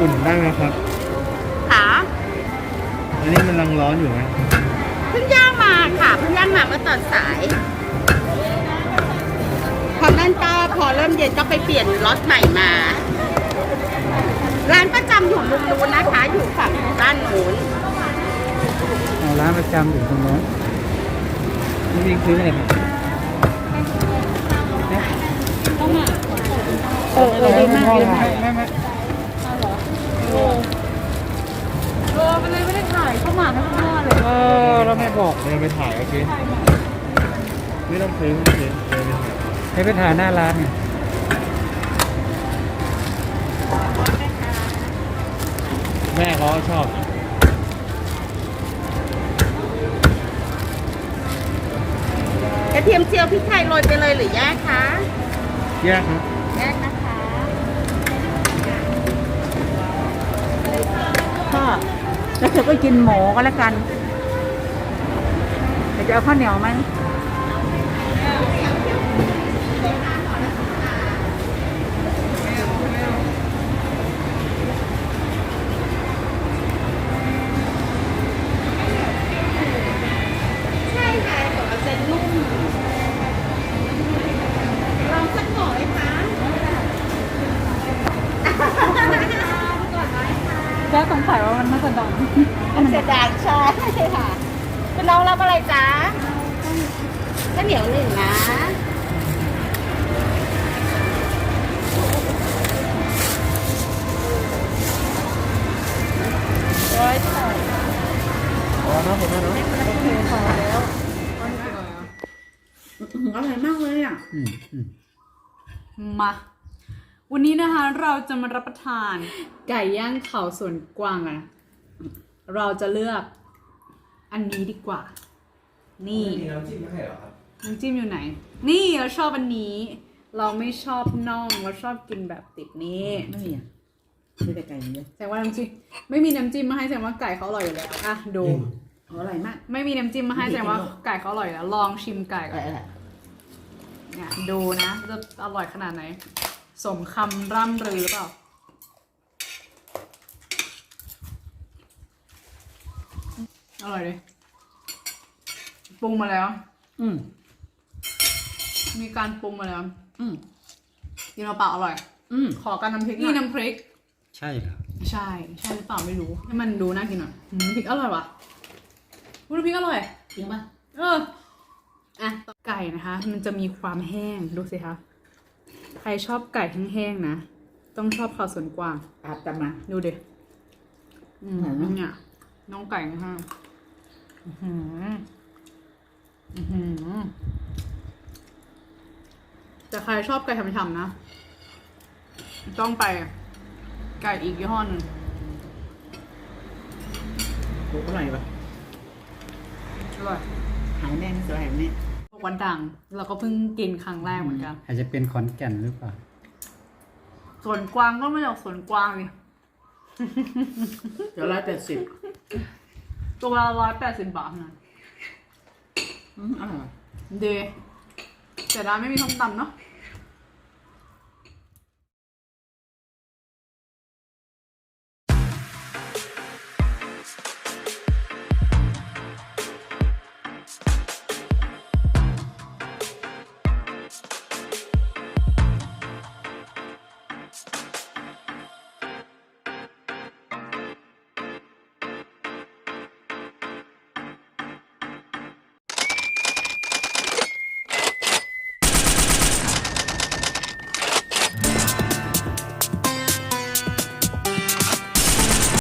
อุ่นได้ไหมครับขาอันนี้มันรังร้อนอยู่ไหมเพิ่งย่างมาค่ะเพิ่งย่างมาเมื่อตอนสาย พอนั่นก็พอเริ่มเย็นก็ไปเปลี่ยนรถใหม่มา ร้านประจำอยู่มุมนู้นนะคะ อยู่ฝั่งด้านนู้นเอาร้านประจำอยู่ตรงโน้นนี่วิ่งซื้ออะไรครับเออเออดีมากดีมากไม่ไม่ายเข้ามาทั้งพ่อเลยเออเราไม่บอกเดินไปถ่ายโอเคไม่ต้องซื้อไม่ต้องซื้อเดินไปถ่ายให้ไปถ่ายหน้าร้านไงแม่เขาก็ชอบกระเทียมเจียวพริกไทยโรยไปเลยหรือแยกคะแยกครับ แยกนะคะ เธอก็กินหมูก็แล้วกันเดี๋ยวจะเอาข้าวเหนียวไหม สงสัยว่ามันน่าจะดังมันจะดังใช่ค่ะ คุณน้องรับอะไรจ๊ะข้าวเหนียวหนึ่งนะร้อยสองพอนะผมนะเนาะอร่อยมากเลยอะอืมอืมมา วันนี้นะคะเราจะมารับประทานไก่ย่างเขาสวนกวางอะเราจะเลือกอันนี้ดีกว่า นี่มีน้ำจิ้มไม่ให้หรอครับน้ำจิ้มอยู่ไหน นี่เราชอบอันนี้ เราไม่ชอบน่องเราชอบกินแบบติดนี้ไม่มีอะมีแต่ไก่อย่างเดียวแสดงว่าน้ำจิ้มไม่มีน้ำจิ้มมาให้แสดงว่าไก่เขาอร่อยอยู่แล้วอะดูอร่อยมากไม่มีน้ำจิ้มมาให้แสดงว่าไก่เขาอร่อยอยู่แล้ว ลองชิมไก่เอก่อนอเออเนี่ยดูนะจะอร่อยขนาดไหน สมคำร่ำรือหรือเปล่า อร่อยเลยปรุงมาแล้ว อืม มีการปรุงมาแล้วอืมกินเปล่าๆอร่อย อืม ขอการน้ำพริกนี่น้ำพริก ใช่เหรอใช่ ใช่หรือเปล่าไม่รู้ ให้มันดูน่ากินหน่อยอืมน้ำพริกอร่อยว่ะอุ๊ยน้ำพริกอร่อย จริงป่ะ เออ อะ ไก่นะคะ มันจะมีความแห้ง ดูสิคะ ใครชอบไก่แห้งๆนะ ต้องชอบข้าวสวนกวางอาบตามมา ดูดิอืมไหนวะเนี่ยน้องไก่นะฮะอื้อหืออื้อหือแต่ใครชอบไก่ฉ่ำๆนะ ต้องไปไก่อีกยี่ห้อหนึงโอ้อร่อยป่ะอร่อยหายแม่ไม่สวยหายแม่ วันดัง เราก็เพิ่งกินครั้งแรกเหมือนกัน อาจจะเป็นขอนแก่นหรือเปล่าสวนกวางก็มาจากสวนกวางดิเดี๋ยวร้อยแปดสิบตัวละร้อยแปดสิบบาทนะอืมอร่อยเดแต่ร้านไม่มีส้มตำเนาะ